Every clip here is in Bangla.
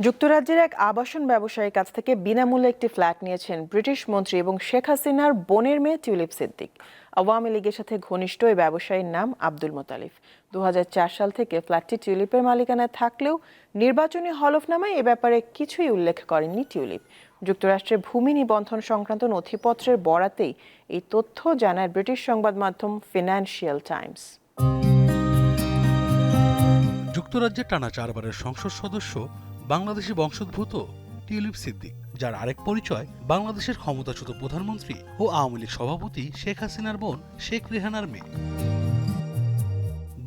যুক্তরাজ্যের এক আবাসন ব্যবসায়ীর কাছ থেকে বিনামূল্যে একটি ফ্ল্যাট নিয়েছেন ব্রিটিশ মন্ত্রী এবং শেখ হাসিনার বোনের মেয়ে টিউলিপ সিদ্দিক। আওয়ামী লীগের সাথে ঘনিষ্ঠ এই ব্যবসায়ীর নাম আব্দুল মোতালিফ। দু সাল থেকে ফ্ল্যাটটি টিউলিপের মালিকানায় থাকলেও নির্বাচনী হলফনামায় এ ব্যাপারে কিছুই উল্লেখ করেননি টিউলিপ। যুক্তরাষ্ট্রের ভূমি নিবন্ধন সংক্রান্ত নথিপত্রের বরাতেই এই তথ্য জানায় ব্রিটিশ সংবাদ মাধ্যম ফিনান্সিয়াল টাইমস। যুক্তরাজ্যের টানা চারবারের সংসদ সদস্য বাংলাদেশি বংশোদ্ভূত টিউলিপ সিদ্দিক, যার আরেক পরিচয় বাংলাদেশের ক্ষমতাচ্যুত প্রধানমন্ত্রী ও আওয়ামী লীগ সভাপতি শেখ হাসিনার বোন শেখ রেহানার মেয়ে।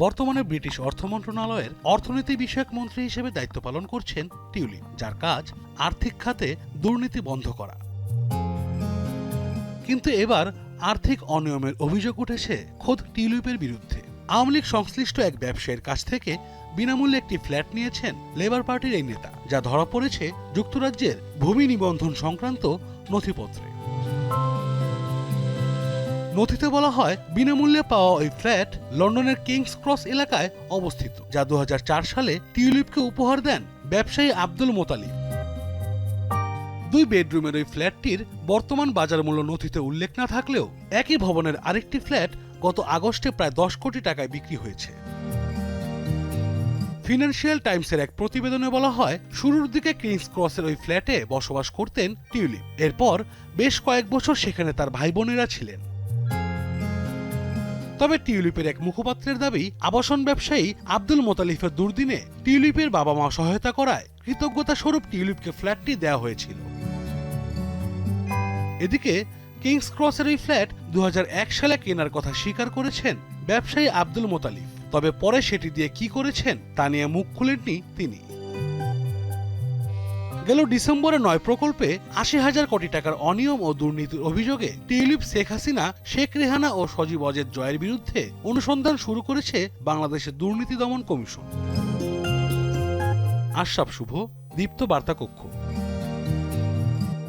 বর্তমানে ব্রিটিশ অর্থ মন্ত্রণালয়ের অর্থনীতি বিষয়ক মন্ত্রী হিসেবে দায়িত্ব পালন করছেন টিউলিপ, যার কাজ আর্থিক খাতে দুর্নীতি বন্ধ করা। কিন্তু এবার আর্থিক অনিয়মের অভিযোগ উঠেছে খোদ টিউলিপের বিরুদ্ধে। আওয়ামী লীগ সংশ্লিষ্ট এক ব্যবসায়ীর কাছ থেকে বিনামূল্যে একটি ফ্ল্যাট নিয়েছেন লেবার পার্টির এই নেতা, যা ধরা পড়েছে যুক্তরাজ্যের ভূমি নিবন্ধন সংক্রান্ত নথিপত্রে। নথিতে বলা হয়, বিনামূল্যে পাওয়া ওই ফ্ল্যাট লন্ডনের কিংস ক্রস এলাকায় অবস্থিত, যা দু হাজার চার সালে টিউলিপকে উপহার দেন ব্যবসায়ী আব্দুল মোতালিব। দুই বেডরুমের ওই ফ্ল্যাটটির বর্তমান বাজার মূল্য নথিতে উল্লেখ না থাকলেও একই ভবনের আরেকটি ফ্ল্যাট গত আগস্টে প্রায় দশ কোটি টাকায় বিক্রি হয়েছে। ফিনান্সিয়াল টাইমসের এক প্রতিবেদনে বলা হয়, শুরুর দিকে কিংস ক্রসের ওই ফ্ল্যাটে বসবাস করতেন টিউলিপ এরপর বেশ কয়েক বছর সেখানে তার ভাই বোনেরা ছিলেন। তবে টিউলিপের এক মুখপাত্রের দাবি, আবাসন ব্যবসায়ী আব্দুল মোতালিফের দুর্দিনে টিউলিপের বাবা মা সহায়তা করায় কৃতজ্ঞতা স্বরূপ টিউলিপকে ফ্ল্যাটটি দেওয়া হয়েছিল। এদিকে কিংস ক্রসের ওই ফ্ল্যাট দু হাজার এক সালে কেনার কথা স্বীকার করেছেন ব্যবসায়ী আব্দুল মোতালিফ তবে পরে সেটি দিয়ে কি করেছেন তা নিয়ে মুখ খুলেননি তিনি। গেল ডিসেম্বরে নয় প্রকল্পে আশি হাজার কোটি টাকার অনিয়ম ও দুর্নীতির অভিযোগে টিউলিপ শেখ হাসিনা, শেখ রেহানা ও সজীব অজেদ জয়ের বিরুদ্ধে অনুসন্ধান শুরু করেছে বাংলাদেশের দুর্নীতি দমন কমিশন। আশরাফ শুভ, দীপ্ত বার্তা কক্ষ